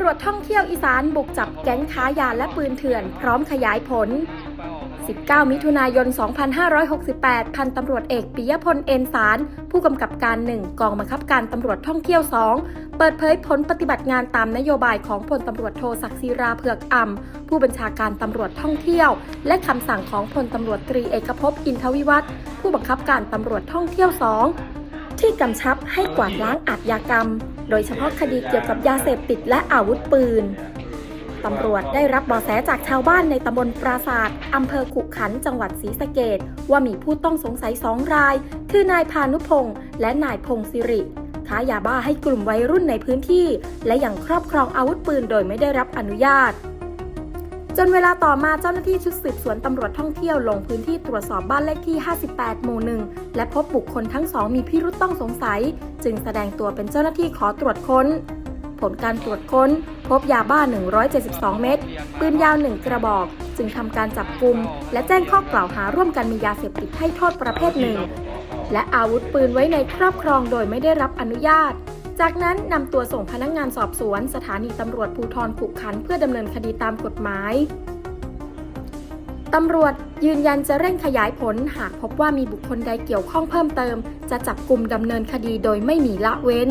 ำรวจท่องเที่ยวอีสานบุกจับแก๊งค้ายาและปืนเถื่อน พร้อมขยายผล 19 มิถุนายน 2568 พันตำรวจเอกปิยพลเอ็นสาร ผู้กำกับการ 1 กองบังคับการตำรวจท่องเที่ยว 2 เปิดเผยผลปฏิบัติงานตามนโยบายของพลตำรวจโทศักดิ์ศิราเผือกอ่ำผู้บัญชาการตำรวจท่องเที่ยว และคำสั่งของพลตำรวจตรีเอกภพอินทวิวัฒผู้บังคับการตำรวจท่องเที่ยว 2 ที่กำชับให้กวาดล้างอาชญากรรม โดยเฉพาะคดีเกี่ยวกับยาเสพติดและอาวุธปืนตำรวจได้รับเบาะแสจากชาวบ้านในตำบลปราศาสตร์อำเภอขุขันจังหวัดศรีสะเกดว่ามีผู้ต้องสงสัยสองราย คือนายพานุพงศ์และนายพงศิริค้ายาบ้าให้กลุ่มวัยรุ่นในพื้นที่ และยังครอบครองอาวุธปืนโดยไม่ได้รับอนุญาต จนเวลาต่อมาเจ้าหน้าที่ชุดสืบสวนตำรวจท่องเที่ยวลงพื้นที่ตรวจสอบบ้านเลขที่ 58 หมู่หนึ่งและพบบุคคลทั้งสองมีพิรุษต้องสงสัย จึงแสดงตัวเป็นเจ้าหน้าที่ขอตรวจค้น ผลการตรวจค้น พบยาบ้า 172 เม็ดปืนยาว 1 กระบอก จึงทำการจับกลุ่มและแจ้งข้อกล่าวหาร่วมกันมียาเสพติดให้โทษประเภทหนึ่ง และอาวุธปืนไว้ในครอบครองโดยไม่ได้รับอนุญาต จากนั้นนำตัวส่งพนักงงานสอบสวน สถานีตำรวจภูทรขุขันเพื่อดำเนินคดีตามกฎหมายตำรวจยืนยันจะเร่งขยายผลหากพบว่ามีบุคคลใดเกี่ยวข้องเพิ่มเติม จะจับกลุ่มดำเนินคดีโดยไม่มีละเว้น